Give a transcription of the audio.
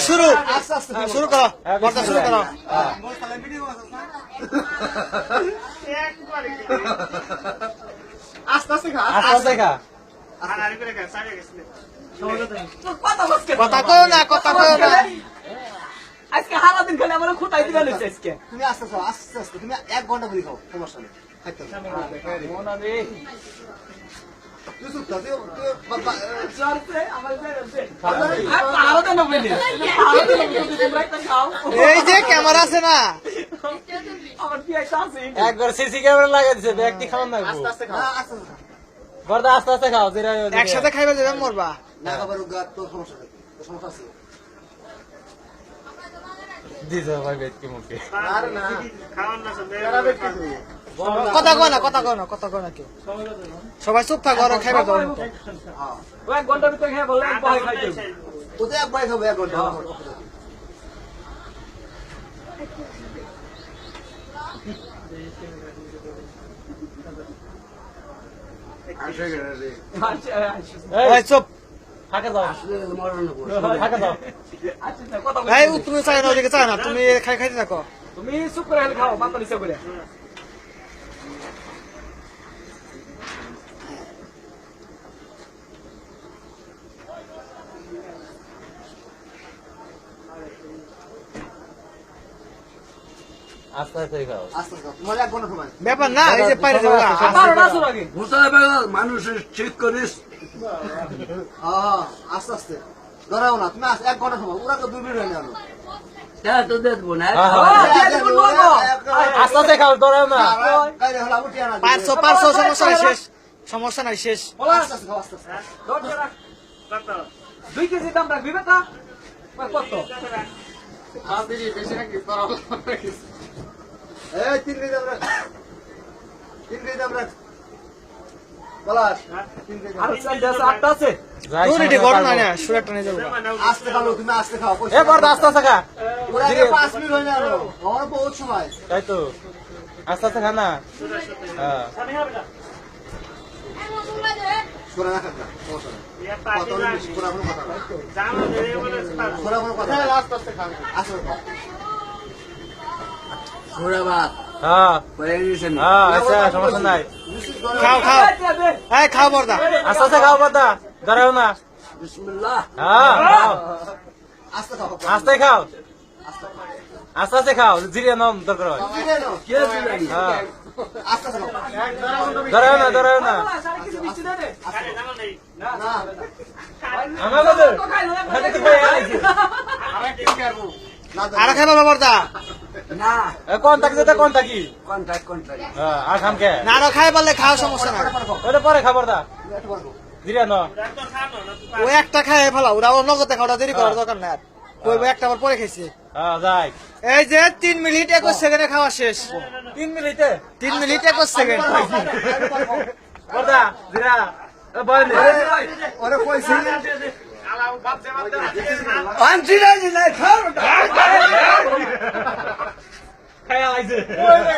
শুরু। হ্যাঁ, শুরু করো। পর্দা শুরু করো। আস্তে আস্তে খা আস্তে আস্তে। খা। কথা কও না কথা কও না। আজকে হারা দিন খেলে আমার খুঁটাই দিবে লইছে আজকে। তুমি আস্তে আস্তে আস্তে তুমি এক ঘণ্টা করে খাও সমস্যা নেই। এই যে ক্যামেরা আছে না একবার সিসি ক্যামেরা লাগাই দিছে ব্যক্তি খাওয়ান না আস্তে আস্তে খাও। আস্তে আস্তে বর্দা আস্তে আস্তে খাও। একসাথে খাইবে যাবে মরবা না খাবার উগা, তোর সমস্যা সমস্যা আছে। দিছে ভাই ব্যক্তি মুখে আরে না। ব্যক্তি তুই। কথা কও না কথা কও না কথা কও না কেউ। সবাই চুপ থাকো আর খাইবে এক ঘণ্টার ভিতরে খেয়ে বললে এক খাব, ঘণ্টা। চুপ। এই তুমি চাই না ওদিকে চাই না তুমি খাই খাইতে থাকো। তুমি চুপ করে খাও নিচে করে আস্তে আস্তে খাও আস্তে আস্তে খাও। তোমার এক ঘণ্টা সময়। ব্যাপার না এই যে না শুরু আগে মানুষের ঠিক করিস। হ্যাঁ, আস্তে আস্তে। ধরাও না, তুমি এক ঘণ্টা সময়। ওরা তো দুই মিনিট হ্যাঁ, হ্যাঁ। হ্যাঁ। পাঁচশো পাঁচশো সমস্যা নাই শেষ। দুই কেজি দাম রাখবি বেটা কত? এই, তিন কেজি তিন কেজি দাম রাখ। তিন কেজি দাম রাখ। যাব আস্তে আস্তে খাও। এ বর্দা আস্তে আস্তে খা ওরা আগে পাঁচ মিনিট হয়নি আরও। আমার বহুত সময়। তাই তো আস্তে আস্তে না হ্যাঁ কোনো কথা। সোনা কোনো কথা না। আস্তে আস্তে খাও। ঘোড়া আচ্ছা সমস্যা নাই। খাও খাও। এই খাও বর্দা আস্তে আস্তে খাও বর্দা ধরাও না। হ্যাঁ আস্তে খাও। আস্তে খাও। আস্তে আস্তে খাও। জিরিয়ে নাম দরকার হয়। নাও। হ্যাঁ। ধরাও না ধরাও না। দে দে। না। আমার কাছে তো খাই না, আমি তো কই আইছি না, দাও। আর খাইবা বর্দা না এ, কোন থাকি যেটা কোন থাকি। কন্ট্রাক্ট কন্ট্রাক্ট হ্যাঁ আর খাম কে? না আরও খাই পারলে খাও সমস্যা নাই। ওটা পরে খাবার দা। পারব। ন। ও একটা খাই ফেলা ওরা ও নগদে খাওয়া দেরি করার দরকার নাই আর। একটা আবার পরে খাইছে। হ্যাঁ যাই। এই যে তিন মিনিট একুশ সেকেন্ডে খাওয়া শেষ। তিন মিনিটে? তিন মিনিট একুশ সেকেন্ড। নে। ওরে কইছি। Boy,